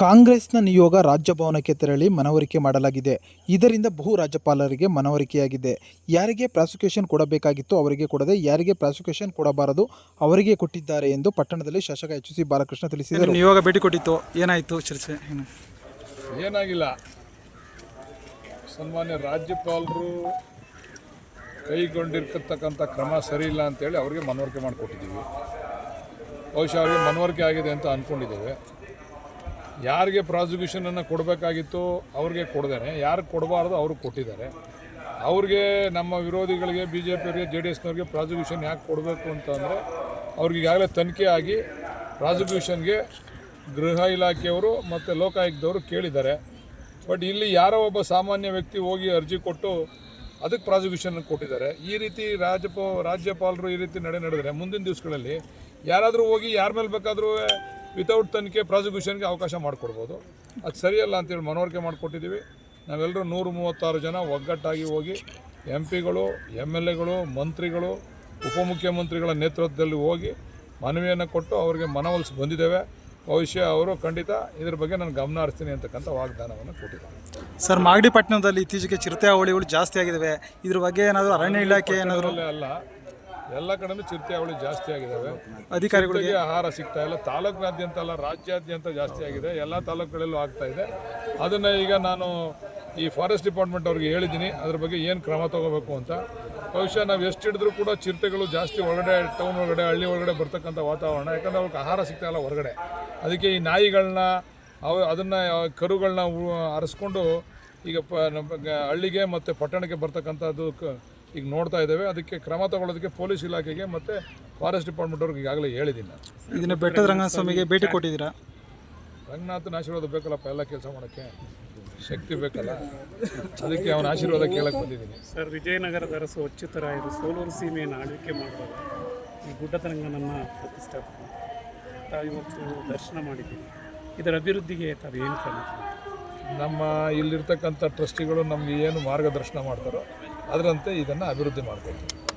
ಕಾಂಗ್ರೆಸ್ನ ನಿಯೋಗ ರಾಜ್ಯಭವನಕ್ಕೆ ತೆರಳಿ ಮನವರಿಕೆ ಮಾಡಲಾಗಿದೆ. ಇದರಿಂದ ಬಹು ರಾಜ್ಯಪಾಲರಿಗೆ ಮನವರಿಕೆಯಾಗಿದೆ. ಯಾರಿಗೆ ಪ್ರಾಸಿಕ್ಯೂಷನ್ ಕೊಡಬೇಕಾಗಿತ್ತು ಅವರಿಗೆ ಕೊಡದೆ ಯಾರಿಗೆ ಪ್ರಾಸಿಕ್ಯೂಷನ್ ಕೊಡಬಾರದು ಅವರಿಗೆ ಕೊಟ್ಟಿದ್ದಾರೆ ಎಂದು ಪಟ್ಟಣದಲ್ಲಿ ಶಾಸಕ ಎಚ್ ಸಿ ಬಾಲಕೃಷ್ಣ ತಿಳಿಸಿದರು. ನಿಯೋಗ ಭೇಟಿ ಕೊಟ್ಟಿತ್ತು. ಏನಾಯಿತು ಚರ್ಚೆ ಏನು? ಏನಾಗಿಲ್ಲ. ಸನ್ಮಾನ್ಯ ರಾಜ್ಯಪಾಲರು ಕೈಗೊಂಡಿರ್ತಕ್ಕಂಥ ಕ್ರಮ ಸರಿ ಇಲ್ಲ ಅಂತೇಳಿ ಅವರಿಗೆ ಮನವರಿಕೆ ಮಾಡಿಕೊಟ್ಟಿದ್ದೀವಿ. ಬಹುಶಃ ಅವರಿಗೆ ಮನವರಿಕೆ ಆಗಿದೆ ಅಂತ ಅಂದ್ಕೊಂಡಿದ್ದೇವೆ. ಯಾರಿಗೆ ಪ್ರಾಸಿಕ್ಯೂಷನನ್ನು ಕೊಡಬೇಕಾಗಿತ್ತು ಅವ್ರಿಗೆ ಕೊಡ್ದೇನೆ. ಯಾರು ಕೊಡಬಾರ್ದು ಅವ್ರಿಗೆ ಕೊಟ್ಟಿದ್ದಾರೆ. ಅವ್ರಿಗೆ ನಮ್ಮ ವಿರೋಧಿಗಳಿಗೆ ಬಿ ಜೆ ಪಿಯವರಿಗೆ ಜೆ ಡಿ ಎಸ್ನವ್ರಿಗೆ ಪ್ರಾಸಿಕ್ಯೂಷನ್ ಯಾಕೆ ಕೊಡಬೇಕು ಅಂತಂದರೆ ಅವ್ರಿಗೆ ಈಗಾಗಲೇ ತನಿಖೆ ಆಗಿ ಪ್ರಾಸಿಕ್ಯೂಷನ್ಗೆ ಗೃಹ ಇಲಾಖೆಯವರು ಮತ್ತು ಲೋಕಾಯುಕ್ತವರು ಕೇಳಿದ್ದಾರೆ. ಬಟ್ ಇಲ್ಲಿ ಯಾರೋ ಒಬ್ಬ ಸಾಮಾನ್ಯ ವ್ಯಕ್ತಿ ಹೋಗಿ ಅರ್ಜಿ ಕೊಟ್ಟು ಅದಕ್ಕೆ ಪ್ರಾಸಿಕ್ಯೂಷನ್ ಕೊಟ್ಟಿದ್ದಾರೆ. ಈ ರೀತಿ ರಾಜ್ಯಪ, ರಾಜ್ಯಪಾಲರು ಈ ರೀತಿ ನಡೆ ನಡೆದರೆ ಮುಂದಿನ ದಿವಸಗಳಲ್ಲಿ ಯಾರಾದರೂ ಹೋಗಿ ಯಾರ ಮೇಲೆ ಬೇಕಾದರೂ ವಿತೌಟ್ ತನಿಖೆ ಪ್ರಾಸಿಕ್ಯೂಷನ್ಗೆ ಅವಕಾಶ ಮಾಡಿಕೊಡ್ಬೋದು. ಅದು ಸರಿಯಲ್ಲ ಅಂತೇಳಿ ಮನವರಿಕೆ ಮಾಡಿಕೊಟ್ಟಿದ್ದೀವಿ. ನಾವೆಲ್ಲರೂ ನೂರ ಮೂವತ್ತಾರು ಜನ ಒಗ್ಗಟ್ಟಾಗಿ ಹೋಗಿ ಎಂ ಪಿಗಳು ಎಂ ಎಲ್ ಎಗಳು ಮಂತ್ರಿಗಳು ಉಪಮುಖ್ಯಮಂತ್ರಿಗಳ ನೇತೃತ್ವದಲ್ಲಿ ಹೋಗಿ ಮನವಿಯನ್ನು ಕೊಟ್ಟು ಅವರಿಗೆ ಮನವೊಲಿಸಿ ಬಂದಿದ್ದೇವೆ. ಭವಿಷ್ಯ ಅವರು ಖಂಡಿತ ಇದ್ರ ಬಗ್ಗೆ ನಾನು ಗಮನ ಹರಿಸ್ತೀನಿ ಅಂತಕ್ಕಂಥ ವಾಗ್ದಾನವನ್ನು ಕೊಟ್ಟಿದ್ದಾರೆ. ಸರ್ ಮಾಗಡಿ ಪಟ್ಟಣದಲ್ಲಿ ಇತ್ತೀಚೆಗೆ ಚಿರತೆ ಅವಳಿಗಳು ಜಾಸ್ತಿ ಆಗಿದ್ದಾವೆ. ಇದ್ರ ಬಗ್ಗೆ ಏನಾದರೂ ಅರಣ್ಯ ಇಲಾಖೆ ಏನಾದರೂ ಅಲ್ಲ. ಎಲ್ಲ ಕಡೆನೂ ಚಿರತೆ ಅವಳಿ ಜಾಸ್ತಿ ಆಗಿದ್ದಾವೆ ಅಧಿಕಾರಿಗಳಿಗೆ ಆಹಾರ ಸಿಗ್ತಾ ಇಲ್ಲ. ತಾಲೂಕಿನಾದ್ಯಂತ ಅಲ್ಲ ರಾಜ್ಯಾದ್ಯಂತ ಜಾಸ್ತಿ ಆಗಿದೆ. ಎಲ್ಲ ತಾಲೂಕುಗಳಲ್ಲೂ ಆಗ್ತಾ ಇದೆ. ಅದನ್ನು ಈಗ ನಾನು ಈ ಫಾರೆಸ್ಟ್ ಡಿಪಾರ್ಟ್ಮೆಂಟ್ ಅವ್ರಿಗೆ ಹೇಳಿದ್ದೀನಿ. ಅದ್ರ ಬಗ್ಗೆ ಏನು ಕ್ರಮ ತಗೋಬೇಕು ಅಂತ. ಬಹುಶಃ ನಾವು ಎಷ್ಟು ಹಿಡಿದ್ರು ಕೂಡ ಚಿರತೆಗಳು ಜಾಸ್ತಿ ಒಳಗಡೆ ಟೌನ್ ಒಳಗಡೆ ಹಳ್ಳಿ ಒಳಗಡೆ ಬರ್ತಕ್ಕಂಥ ವಾತಾವರಣ. ಯಾಕಂದ್ರೆ ಅವ್ರಿಗೆ ಆಹಾರ ಸಿಗ್ತಾ ಇಲ್ಲ ಹೊರಗಡೆ. ಅದಕ್ಕೆ ಈ ನಾಯಿಗಳನ್ನ ಅವ ಅದನ್ನು ಕರುಗಳನ್ನ ಅರಸ್ಕೊಂಡು ಈಗ ಪ ನಮ್ಮ ಹಳ್ಳಿಗೆ ಮತ್ತು ಪಟ್ಟಣಕ್ಕೆ ಬರ್ತಕ್ಕಂಥದ್ದು ಕ ಈಗ ನೋಡ್ತಾ ಇದ್ದೇವೆ. ಅದಕ್ಕೆ ಕ್ರಮ ತಗೊಳ್ಳೋದಕ್ಕೆ ಪೊಲೀಸ್ ಇಲಾಖೆಗೆ ಮತ್ತು ಫಾರೆಸ್ಟ್ ಡಿಪಾರ್ಟ್ಮೆಂಟ್ ಅವ್ರಿಗೆ ಈಗಾಗಲೇ ಹೇಳಿದ್ದೀನಿ ನಾನು ಇದನ್ನ ಬೆಟ್ಟದ ರಂಗಸ್ವಾಮಿಗೆ ಭೇಟಿ ಕೊಟ್ಟಿದ್ದೀರಾ? ರಂಗನಾಥನ ಆಶೀರ್ವಾದ ಬೇಕಲ್ಲಪ್ಪ ಎಲ್ಲ ಕೆಲಸ ಮಾಡೋಕ್ಕೆ? ಶಕ್ತಿ ಬೇಕಲ್ಲ? ಅದಕ್ಕೆ ಅವನ ಆಶೀರ್ವಾದ ಕೇಳಕ್ಕೆ ಬಂದಿದ್ದೀನಿ. ಸರ್ ವಿಜಯನಗರದ ಅರಸು ಅಚ್ಯುತರಾಯರು ಸೋಲೂರು ಸೀಮೆಯನ್ನು ಆಳ್ವಿಕೆ ಮಾಡುವಾಗ ಈ ಗುಡ್ಡತರಂಗನನ್ನು ಪ್ರತಿಷ್ಠಾಪನೆ. ತಾವು ಇವತ್ತು ದರ್ಶನ ಮಾಡಿದ್ದೀನಿ ಇದರ ಅಭಿವೃದ್ಧಿಗೆ ತಾವು ಏನು ಕ್ರಮ? ತಗೊಳ್ತೀರಿ? ನಮ್ಮ ಇಲ್ಲಿರ್ತಕ್ಕಂಥ ಟ್ರಸ್ಟಿಗಳು ನಮಗೆ ಏನು ಮಾರ್ಗದರ್ಶನ ಮಾಡ್ತಾರೋ ಅದರಂತೆ ಇದನ್ನು ಅಭಿವೃದ್ಧಿ ಮಾಡ್ಕೊಳ್ತೀವಿ